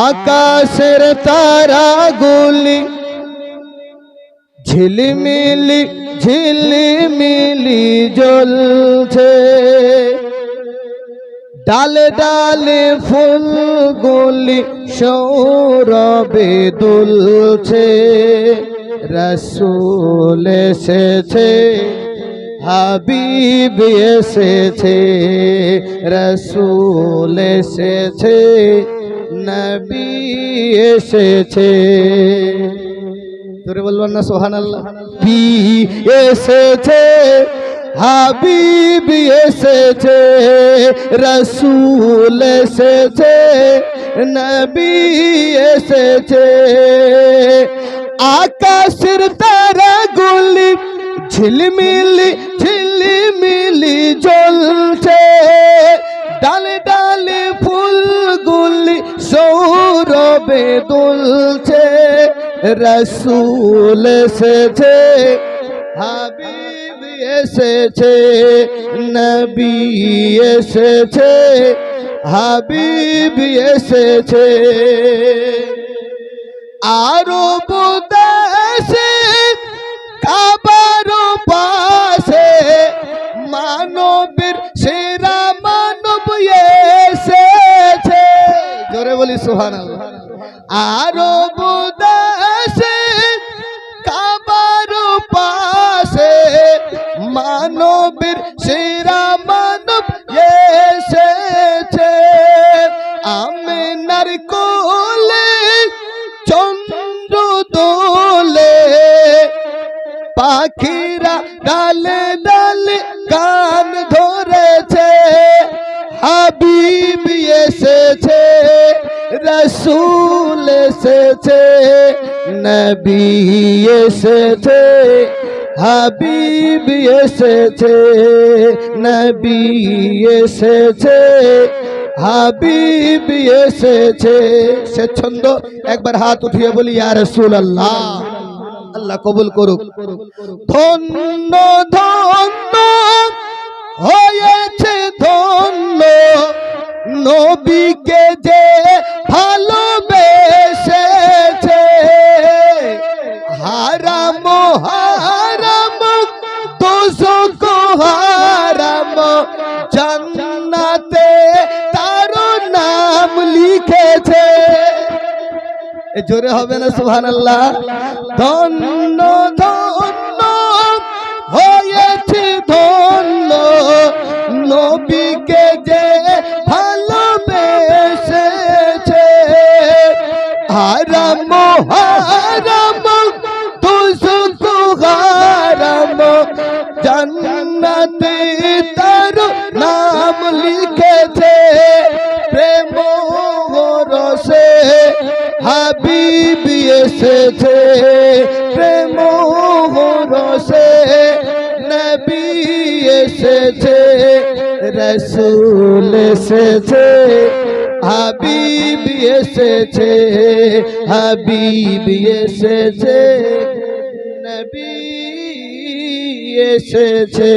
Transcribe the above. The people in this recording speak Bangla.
আকাশের তারাগুলি ঝিলিমিলি ঝিলিমিলি জ্বলছে। ডালে ডালে ফুলগুলি সৌরবে দুলছে রসুল এসেছে। হাবিব এসেছে, রসুল এসেছে, নবী এসেছে। তোরে বলবেন না সোহান এসেছে, হাবিব এসেছে, রসুল এসেছে, নবী এসেছে। আকাশের তারাগুলি ঝিলমিলি ঝিলিমিলি জ্বলছে। ডালে ডালে ফুলগুলি সৌরবে দুলছে। রসুল এসেছে, হাবিব এসেছে, নবী এসেছে, হাবিব এসেছে। আরও দেশে সোহান আরও দেশে কাবার পাশে মানবের সেরা মানব এসেছে। আমেনার কোলে, চন্দ্র দোলে পাখিরা ডালে ডালে গান ধরেছে, হাবিব এসেছে। রসুল এসেছে, নবী এসেছে, হাবিব এসেছে, নবী এসেছে, হাবিব এসেছে। সে ছন্দ একবার হাত উঠিয়ে বলি, ইয়া রসুল আল্লাহ আল্লাহ কবুল করুক। ধন্য ধন্য হয়েছে, ধন্য নবীকে যে জোরে হবে না সুহান আল্লাহ ধন্য ধন্য হয়েছে, ধন্য। নবীকে যে ভালোবেসেছে, হারাম হারাম দুসুক হারাম। জান্নাতে তার হাবিব এসেছে প্রেম রসে নবী এসেছে রসুল এসেছে হাবিব এসেছে হাবিব এসেছে নবী এসেছে।